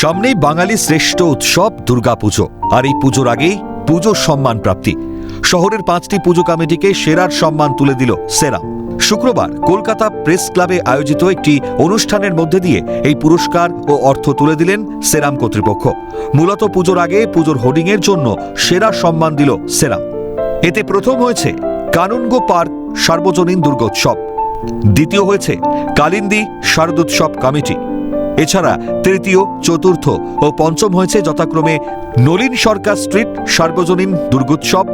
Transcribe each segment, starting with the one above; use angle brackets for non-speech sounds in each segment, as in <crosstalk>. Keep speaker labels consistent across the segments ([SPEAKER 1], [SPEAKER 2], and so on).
[SPEAKER 1] সামনেই বাঙালি শ্রেষ্ঠ উৎসব দুর্গাপুজো। আর এই পুজোর আগেই পুজোর সম্মান প্রাপ্তি। শহরের পাঁচটি পুজো কমিটিকে সেরার সম্মান তুলে দিল সেরা। শুক্রবার কলকাতা প্রেস ক্লাবে আয়োজিত একটি অনুষ্ঠানের মধ্যে দিয়ে এই পুরস্কার ও অর্থ তুলে দিলেন সেরাম কর্তৃপক্ষ। মূলত পুজোর আগে পুজোর হোর্ডিংয়ের জন্য সেরা সম্মান দিল সেরাম। এতে প্রথম হয়েছে কানুনগো পার্ক সার্বজনীন দুর্গোৎসব। দ্বিতীয় হয়েছে কালিন্দী শারদোৎসব কমিটি। এছাড়া তৃতীয়, চতুর্থ ও পঞ্চম হয়েছে যথাক্রমে নলিন সরকার স্ট্রিট, সার্বজনীন দুর্গোৎসব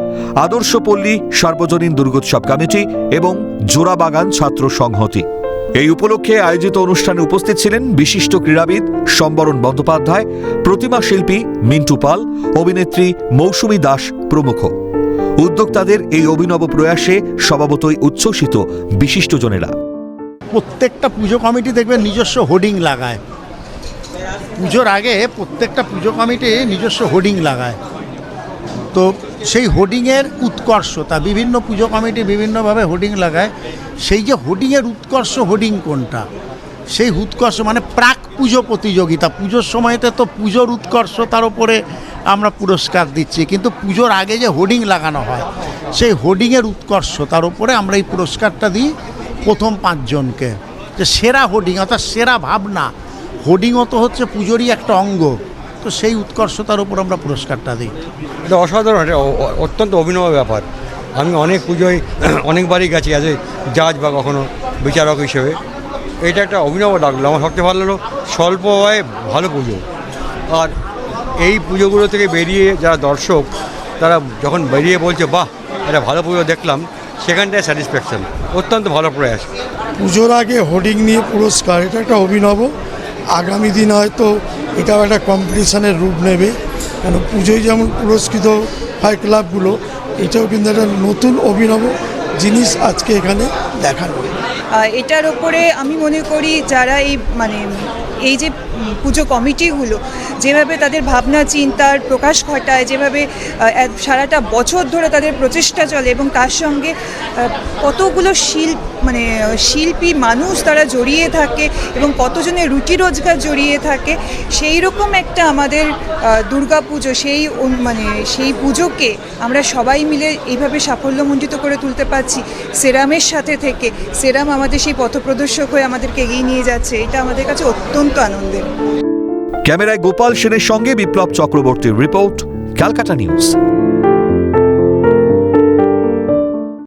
[SPEAKER 1] আদর্শপল্লী সার্বজনীন দুর্গোৎসব কমিটি এবং জোড়াবাগান ছাত্র সংহতি। এই উপলক্ষে আয়োজিত অনুষ্ঠানে উপস্থিত ছিলেন বিশিষ্ট ক্রীড়াবিদ সম্বরণ বন্দ্যোপাধ্যায়, প্রতিমা শিল্পী মিন্টু পাল, অভিনেত্রী মৌসুমী দাস প্রমুখ। উদ্যোক্তাদের এই অভিনব প্রয়াসে স্বভাবতই উচ্ছ্বসিত বিশিষ্টজনেরা।
[SPEAKER 2] প্রত্যেকটা পুজো কমিটি দেখবেন নিজস্ব হোর্ডিং লাগায়। পুজোর আগে প্রত্যেকটা পুজো কমিটি নিজস্ব হোর্ডিং লাগায়। তো সেই হোর্ডিংয়ের উৎকর্ষতা, বিভিন্ন পুজো কমিটি বিভিন্নভাবে হোর্ডিং লাগায়। সেই যে হোর্ডিংয়ের উৎকর্ষ হোর্ডিং কোনটা? সেই উৎকর্ষ মানে প্রাক পুজো প্রতিযোগিতা। পুজোর সময়তে তো পুজোর উৎকর্ষতার ওপরে আমরা পুরস্কার দিচ্ছি, কিন্তু পুজোর আগে যে হোর্ডিং লাগানো হয়, সেই হোর্ডিংয়ের উৎকর্ষতার ওপরে আমরা এই পুরস্কারটা দিই প্রথম পাঁচজনকে। যে সেরা হোর্ডিং, অর্থাৎ সেরা ভাবনা হোর্ডিংও তো হচ্ছে পুজোরই একটা অঙ্গ। তো সেই উৎকর্ষতার উপর আমরা পুরস্কারটা দিই।
[SPEAKER 3] এটা অসাধারণ অ- অত্যন্ত অভিনব ব্যাপার। আমি অনেক পুজোয় <clears throat> অনেকবারই গেছি অ্যাজ এ জাজ বা কখনো বিচারক হিসেবে। এটা একটা অভিনব লাগল আমার সবচেয়ে ভালো লাগল স্বল্প হয় ভালো পুজো। আর এই পুজোগুলো থেকে বেরিয়ে যারা দর্শক তারা যখন বেরিয়ে বলছে বাহ এটা ভালো পুজো দেখলাম সেখানটায় স্যাটিসফ্যাকশন অত্যন্ত ভালো প্রয়াস।
[SPEAKER 4] পুজোর আগে হোর্ডিং নিয়ে পুরস্কার এটা একটা অভিনব। আগামী দিন হয়তো এটাও একটা কম্পিটিশানের রূপ নেবে। কেন পুজোয় যেমন পুরস্কৃত হয় ক্লাবগুলো, এটাও কিন্তু একটা নতুন অভিনব জিনিস আজকে এখানে দেখানো
[SPEAKER 5] এটার ওপরে আমি মনে করি যারা এই মানে এই যে পুজো কমিটিগুলো, যেভাবে তাদের ভাবনা, চিন্তার প্রকাশ ঘটায়, যেভাবে সারাটা বছর ধরে তাদের প্রচেষ্টা চলে এবং তার সঙ্গে কতগুলো শিল্প মানে শিল্পী মানুষ তারা জড়িয়ে থাকে এবং কতজনের রুটি রোজগার জড়িয়ে থাকে, সেই রকম একটা আমাদের দুর্গা পুজো সেই মানে সেই পুজোকে আমরা সবাই মিলে এইভাবে সাফল্যমণ্ডিত করে তুলতে পারছি। সেরামের সাথে থেকে, সেরাম আমাদের সেই পথপ্রদর্শক হয়ে আমাদেরকে এগিয়ে নিয়ে যাচ্ছে, এটা আমাদের কাছে অত্যন্ত আনন্দের।
[SPEAKER 1] ক্যামেরায় গোপাল সেনের সঙ্গে বিপ্লব চক্রবর্তীর রিপোর্ট ক্যালকাটা নিউজ।